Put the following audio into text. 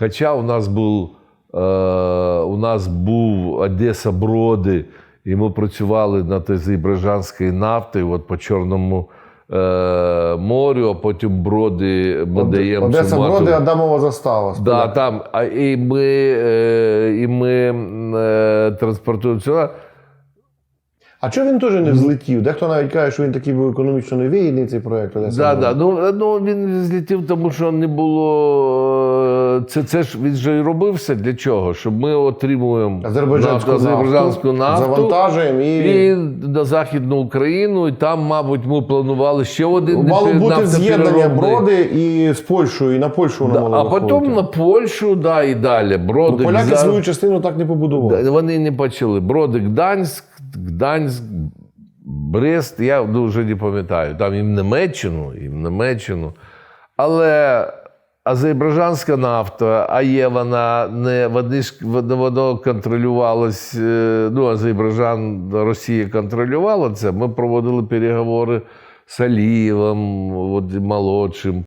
Хоча у нас був, е, у нас був Одеса Броди, і ми працювали над Азербайджанською нафтою от по Чорному е, морю, а потім броди ми даємо. Одеса. Броди, Адамова застава. Да, там. А, і ми, е, і ми е, транспортуємо сюди. А чого він теж не взлетів? Дехто навіть каже, що він такий був економічно невигідний, цей проєкт. Да, да. Ну, ну, він злетів, тому що не було. Це, це ж він же і робився для чого? Щоб ми отримуємо Азербайджанську, нафту, азербайджанську нафту. завантажуємо і, І на Західну Україну, і там, мабуть, ми планували ще один мало бути з'єднання броди і з Польщею, і на Польщу воно Да, мало а потім на Польщу, да, і далі. Ну, Бродик, поляки за- свою частину так не побудували. Да, Вони не почали. Бродик, Гданськ, Гданськ, Брест, я дуже не пам'ятаю. Там і в Німеччину, і в Німеччину. Але азербайджанська нафта, а є вона не вони ж воно, контролювалось. е, Ну, Азербайджан, Росія контролювала це. Ми проводили переговори з Алієвим, молодшим.